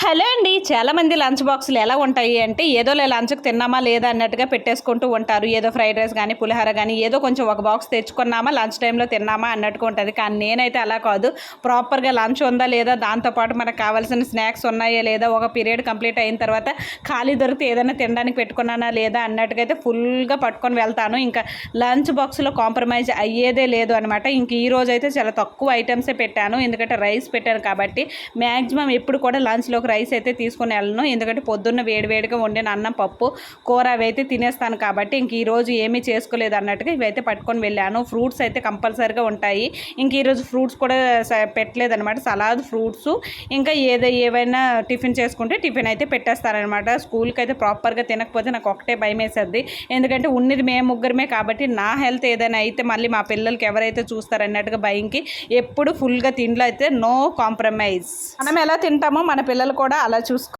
Hello అండి. చాలామంది lunch బాక్సులు ఎలా ఉంటాయి అంటే ఏదో లే లంచ్కి తిన్నామా లేదా అన్నట్టుగా పెట్టేసుకుంటూ ఉంటారు. ఏదో ఫ్రైడ్ రైస్ కానీ పులిహోర కానీ ఏదో కొంచెం ఒక బాక్స్ తెచ్చుకున్నామా లంచ్ టైంలో తిన్నామా అన్నట్టుగా ఉంటుంది కానీ నేనైతే అలా కాదు. ప్రాపర్గా లంచ్ ఉందా లేదా దాంతోపాటు మనకు కావాల్సిన స్నాక్స్ ఉన్నాయా లేదా ఒక పీరియడ్ కంప్లీట్ అయిన తర్వాత ఖాళీ దొరికితే ఏదైనా తినడానికి పెట్టుకున్నానా లేదా అన్నట్టుగా అయితే ఫుల్గా పట్టుకొని వెళ్తాను. ఇంకా లంచ్ బాక్స్లో కాంప్రమైజ్ అయ్యేదే లేదు అనమాట ఇంక ఈ రోజు అయితే చాలా తక్కువ ఐటమ్సే పెట్టాను. ఎందుకంటే రైస్ పెట్టాను కాబట్టి మ్యాక్సిమం ఎప్పుడు కూడా లంచ్లోకి రైస్ అయితే తీసుకొని వెళ్ళను. ఎందుకంటే పొద్దున్న వేడివేడిగా వండిన అన్నం పప్పు కూర అవి అయితే తినేస్తాను కాబట్టి ఇంక ఈరోజు ఏమీ చేసుకోలేదు అన్నట్టుగా ఇవైతే పట్టుకొని వెళ్ళాను. ఫ్రూట్స్ అయితే కంపల్సరీగా ఉంటాయి. ఇంక ఈరోజు ఫ్రూట్స్ కూడా పెట్టలేదనమాట సలాద్ ఫ్రూట్స్. ఇంకా ఏదో ఏవైనా టిఫిన్ చేసుకుంటే టిఫిన్ అయితే పెట్టేస్తారనమాట స్కూల్కి అయితే ప్రాపర్గా తినకపోతే నాకు ఒకటే భయం వేసేది. ఎందుకంటే ఉన్నది మేము ముగ్గురమే కాబట్టి నా హెల్త్ ఏదైనా అయితే మళ్ళీ మా పిల్లలకి ఎవరైతే చూస్తారన్నట్టుగా భయంకి ఎప్పుడు ఫుల్గా తిండిలో అయితే నో కాంప్రమైజ్. మనం ఎలా తింటామో మన పిల్లలు కూడా అలా చూసుకో